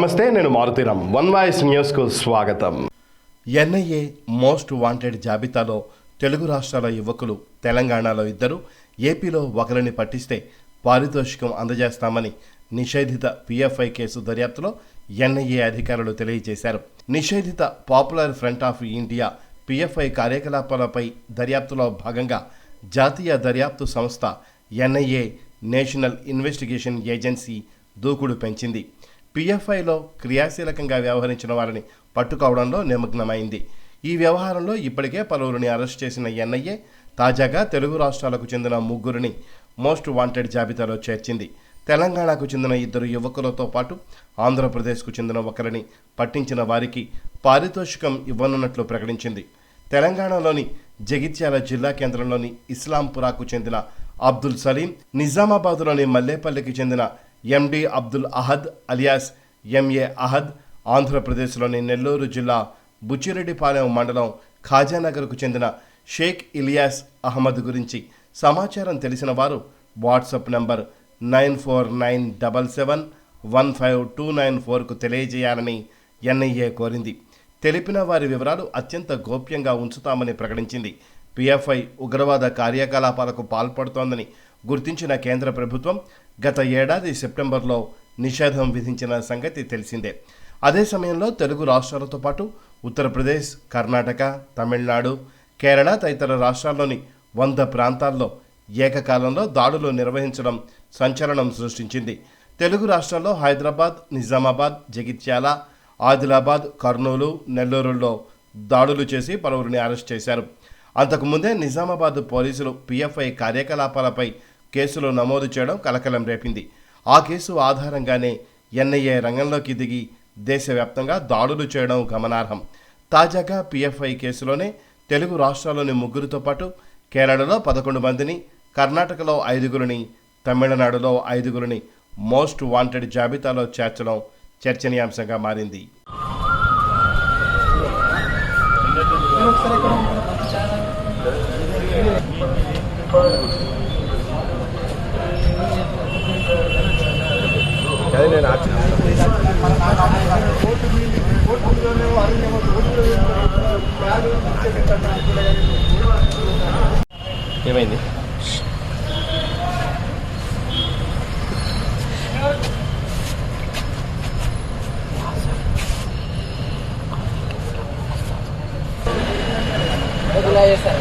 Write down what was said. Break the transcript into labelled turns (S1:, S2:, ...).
S1: నమస్తే నేను Maruthi Ram one voice న్యూస్కు స్వాగతం. ఎన్ఐఏ మోస్ట్ వాంటెడ్ జాబితాలో తెలుగు రాష్ట్రాల యువకులు తెలంగాణలో ఇద్దరు ఏపీలో ఒకరిని పట్టిస్తే పారితోషికం అందజేస్తామని నిషేధిత పిఎఫ్ఐ కేసు దర్యాప్తులో ఎన్ఐఏ అధికారులు తెలియజేశారు. నిషేధిత Popular Front of India PFI కార్యకలాపాలపై దర్యాప్తులో భాగంగా జాతీయ దర్యాప్తు సంస్థ ఎన్ఐఏ నేషనల్ ఇన్వెస్టిగేషన్ ఏజెన్సీ దూకుడు పెంచింది. పిఎఫ్ఐలో క్రియాశీలకంగా వ్యవహరించిన వారిని పట్టుకోవడంలో నిమగ్నమైంది. ఈ వ్యవహారంలో ఇప్పటికే పలువురిని అరెస్ట్ చేసిన ఎన్ఐఏ తాజాగా తెలుగు రాష్ట్రాలకు చెందిన ముగ్గురిని మోస్ట్ వాంటెడ్ జాబితాలో చేర్చింది. తెలంగాణకు చెందిన ఇద్దరు యువకులతో పాటు ఆంధ్రప్రదేశ్కు చెందిన ఒకరిని పట్టించిన వారికి పారితోషికం ఇవ్వనున్నట్లు ప్రకటించింది. తెలంగాణలోని జగిత్యాల జిల్లా కేంద్రంలోని ఇస్లాంపురాకు చెందిన అబ్దుల్ సలీం నిజామాబాద్లోని మల్లేపల్లికి చెందిన MD Abdul Ahad alias MA Ahad ఆంధ్రప్రదేశ్లోని నెల్లూరు జిల్లా బుచ్చిరెడ్డిపాలెం మండలం ఖాజానగర్కు చెందిన షేక్ ఇలియాస్ అహ్మద్ గురించి సమాచారం తెలిసిన వారు WhatsApp number nine four nine double seven one five two nine ఫోర్కు తెలియజేయాలని ఎన్ఐఏ కోరింది. తెలిపిన వారి వివరాలు అత్యంత గోప్యంగా ఉంచుతామని ప్రకటించింది. పిఎఫ్ఐ ఉగ్రవాద కార్యకలాపాలకు పాల్పడుతోందని గుర్తించిన కేంద్ర ప్రభుత్వం గత ఏడాది సెప్టెంబర్లో నిషేధం విధించిన సంగతి తెలిసిందే. అదే సమయంలో తెలుగు రాష్ట్రాలతో పాటు ఉత్తరప్రదేశ్ కర్ణాటక తమిళనాడు కేరళ తదితర రాష్ట్రాల్లోని వంద ప్రాంతాల్లో ఏకకాలంలో దాడులు నిర్వహించడం సంచలనం సృష్టించింది. తెలుగు రాష్ట్రాల్లో హైదరాబాద్ నిజామాబాద్ జగిత్యాల ఆదిలాబాద్ కర్నూలు నెల్లూరులో దాడులు చేసి పలువురిని అరెస్ట్ చేశారు. అంతకుముందే నిజామాబాద్ పోలీసులు పిఎఫ్ఐ కార్యకలాపాలపై కేసులో నమోదు చేయడం కలకలం రేపింది. ఆ కేసు ఆధారంగానే ఎన్ఐఏ రంగంలోకి దిగి దేశవ్యాప్తంగా దాడులు చేయడం గమనార్హం. తాజాగా పిఎఫ్ఐ కేసులోనే తెలుగు రాష్ట్రాల్లోని ముగ్గురితో పాటు కేరళలో పదకొండు మందిని కర్ణాటకలో ఐదుగురిని తమిళనాడులో ఐదుగురిని మోస్ట్ వాంటెడ్ జాబితాలో చేర్చడం చర్చనీయాంశంగా మారింది.
S2: ఏమైంది
S3: Regular ya, sir.